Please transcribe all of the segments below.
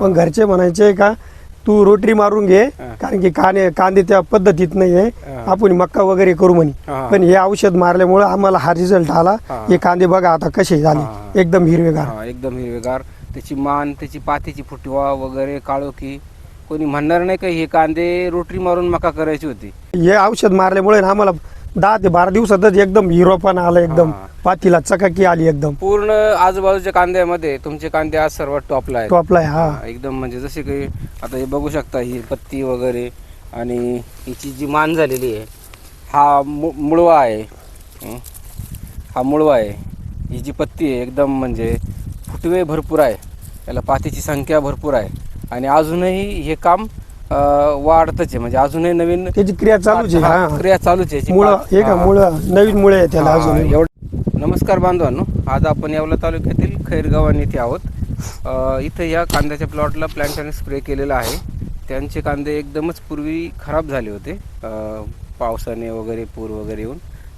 पण घरचे म्हणायचे का तू रोटरी मारून घे. कारण की कांदे कांदे त्या पद्धतीत नाहीये हा. आपण मक्का वगैरे करू म्हणे. पण हे औषध मारल्यामुळे आम्हाला हा रिझल्ट आला हा. कांदे बघा आता कसे. झाले एकदम हिरवेगार एकदम हिरवेगार त्याची मान त्याची पातीची फुटवा वगैरे काळोखी कोणी म्हणणार नाही का हे कांदे रोटरी मारून मका करायची होती हे औषध मारल्यामुळे ना आम्हाला दहा ते बारा दिवसातच एकदम हिरोपणा आला एकदम. हा. पातीला चकाकी आली एकदम. पूर्ण आजूबाजूच्या कांद्यामध्ये तुमचे कांदे आज सर्वात टॉपला आहेत. टॉपला आहे, हा. एकदम म्हणजे जसे काही आता हे बघू शकता ही पत्ती वगैरे आणि हिची जी मान झालेली आहे हा मु- मुळवा आहे. हं. हा मुळवा आहे. ही जी पत्ती आहे एकदम म्हणजे फुटवे भरपूर आहे. याला पातीची संख्या भरपूर आहे. आणि अजूनही हे काम वाढतच आहे. म्हणजे अजूनही नवीन त्याची क्रिया चालूच आहे हा, हा. क्रिया चालूच आहे. मुळ हे. का. मुळ नवीन मुळे आहे त्याला अजून एवढं. नमस्कार बांधवांनो. आज आपण येवला तालुक्यातील खैरगावान येथे आहोत. अ, इथं या कांद्याच्या प्लॉटला प्लॅन्टने स्प्रे केलेला आहे. त्यांचे कांदे एकदमच पूर्वी खराब झाले होते. अ, पावसाने वगैरे पूर वगैरे येऊन.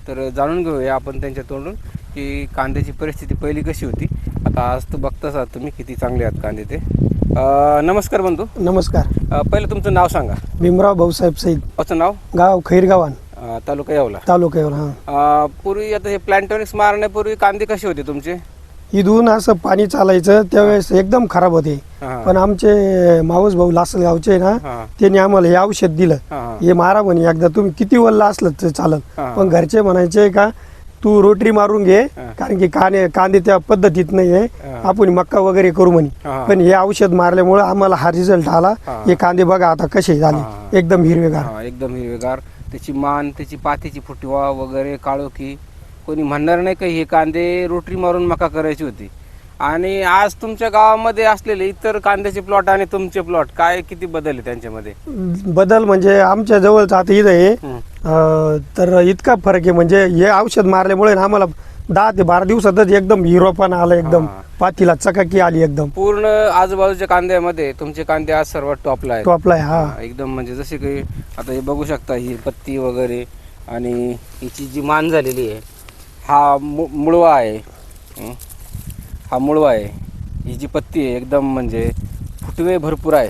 तर जाणून घेऊया आपण त्यांच्या तोंडून की कांद्याची परिस्थिती पहिली कशी होती. आता आज तू बघताच आहात तुम्ही किती चांगले आहात कांदे ते. अ, नमस्कार बंधू. नमस्कार. अ, पहिलं तुमचं नाव सांगा. भीमराव भाऊसाहेब सईद. गावचं नाव? गाव खैरगावान. अ, तालुका येवला. तालुक्यावर हा. अ, पूर्वी आता हे प्लॅन्टॉनिक्स मारण्यापूर्वी कांदे कसे होते तुमचे? इथून असं पाणी चालायचं त्यावेळेस एकदम खराब होते. हा. पण आमचे मावस भाऊ लासलगावचे ना हा. त्यांनी आम्हाला हे औषध दिलं. हा, हा. हे मारा म्हणे एकदा तुम्ही किती वल्ला असलं तर चालत हा. पण घरचे म्हणायचे का तू रोटरी मारून घे. कारण की कांदे कांदे त्या पद्धतीत नाहीये हा. आपण मक्का वगैरे करू म्हणे. पण हे औषध मारल्यामुळे आम्हाला हा रिझल्ट आला हा. कांदे बघा आता कसे. झाले एकदम हिरवेगार एकदम हिरवेगार त्याची मान त्याची पातीची फुटवा वगैरे काळोखी कोणी म्हणणार नाही का हे कांदे रोटरी मारून मका करायची होती आणि आज तुमच्या गावामध्ये असलेले इतर कांद्याचे प्लॉट आणि तुमचे प्लॉट काय किती बदल आहे त्यांच्यामध्ये बदल म्हणजे आमच्या जवळच आता इथं आहे हं. अं, तर इतका फरक आहे. म्हणजे हे औषध मारल्यामुळे ना आम्हाला दहा ते बारा दिवसातच एकदम हिरोपणा आला एकदम. पातीला चकाकी आली एकदम. पूर्ण आजूबाजूच्या कांद्यामध्ये तुमचे कांदे आज सर्वात टॉपला आहेत. टॉपला आहे हा. हा, एकदम म्हणजे जसे काही आता हे बघू शकता ही पत्ती वगैरे आणि हिची जी मान झालेली आहे हा मु- मुळवा आहे. हं. हा मुळवा आहे. ही जी पत्ती आहे एकदम म्हणजे फुटवे भरपूर आहे.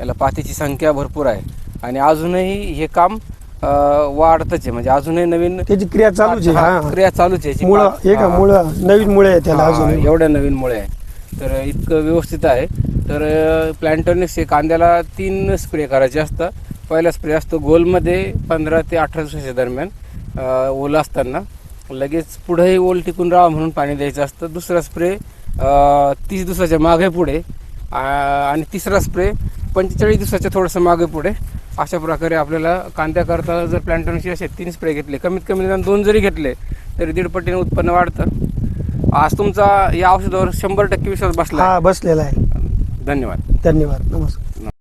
याला पातीची संख्या भरपूर आहे. आणि अजूनही हे काम वाढतच आहे. म्हणजे अजूनही नवीन त्याची क्रिया चालूच आहे हा, क्रिया चालूच आहे याची. मुळ हे का हा. मुळ नवीन मुळे आहे त्याला हा, अजून एवढ्या नवीन मुळे आहे. तर इतकं व्यवस्थित आहे. तर प्लॅन्टॉनिक्स हे कांद्याला तीन स्प्रे करायचे असतात पहिला स्प्रे असतो गोलमध्ये पंधरा ते अठरा दिवसाच्या दरम्यान अं, ओलं असताना. लगेच पुढेही ओल टिकून राहा म्हणून पाणी द्यायचं असतं. दुसरा स्प्रे तीस दिवसाच्या मागे पुढे आ- आणि तिसरा स्प्रे पंचेचाळीस दिवसाच्या थोडंसं मागे पुढे. अशा प्रकारे आपल्याला कांद्याकरता जर प्लॅन्टॉनिक्सचे असे तीन स्प्रे घेतले कमीत कमी निदान दोन जरी घेतले तरी दीड पटीने उत्पन्न वाढतं. आज तुमचा या औषधावर शंभर टक्के विश्वास बसला हा बसलेला आहे. धन्यवाद. धन्यवाद. नमस्कार.